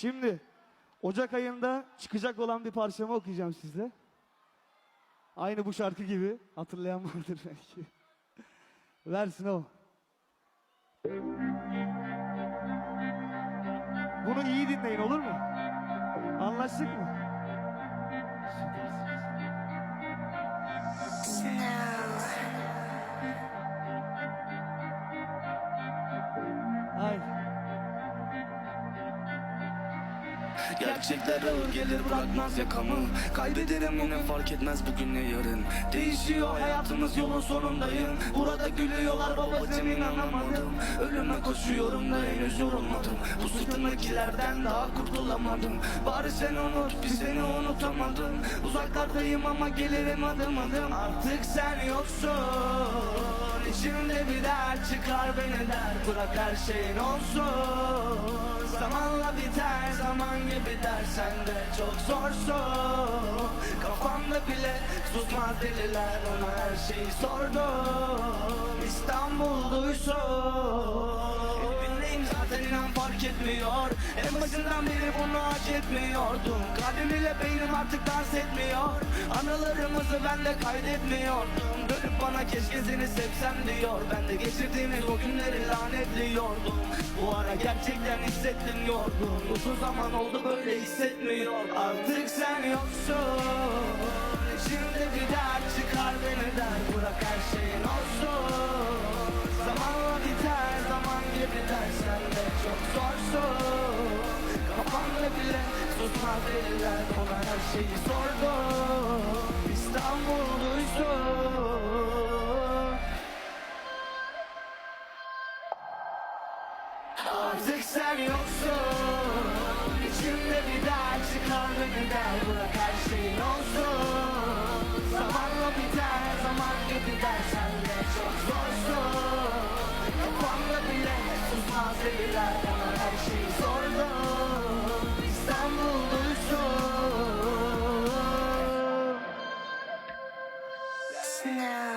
Şimdi Ocak ayında çıkacak olan bir parçamı okuyacağım size. Aynı bu şarkı gibi. Hatırlayan vardır belki. Versin o. Bunu iyi dinleyin olur mu? Anlaştık mı? Gerçekler ağır gelir bırakmaz yakamı. Kaybederim yine fark etmez bugün ne yarın. Değişiyor hayatımız yolun sonundayım. Burada gülüyorlar babacım inanamadım. Ölüme koşuyorum da henüz yorulmadım. Bu sırtımdakilerden daha kurtulamadım. Bari sen unut bir seni unutamadım. Uzaklardayım ama gelirim adım adım. Artık sen yoksun. İçimde bir dert çıkar beni der. Bırak her şeyin olsun de çok zorsun Kafamda bile susmaz deliler ona her şeyi sordum İstanbul duysun Evindeyim zaten inan fark etmiyor. En başından beri bunu hak etmiyordum. Kalbim ile beynim artık dans etmiyor. Anılarımızı ben de kaydetmiyordum. Dönüp bana keşke seni sevsem diyor. Ben de geçirdiğimiz o günleri lanetliyordum Bu ara gerçekten hissettim yorgun Uzun zaman oldu böyle hissetmiyor. Artık sen yoksun. İçimde bir dert çıkar beni der. Bırak her şeyin olsun. Zamanla biter zaman gibi dersen de çok zorsun. Kafamda bile susmaz eller. Ona her şeyi sordum. İstanbul duysun Artık sen yoksun. İçimde bir dert çıkar ve neden Bırak her şeyin olsun. Zamanla biter zaman gibi dersen de çok zorsun Kafamda bile susmaz deliler Bana her şey sordu İstanbul duysun. Now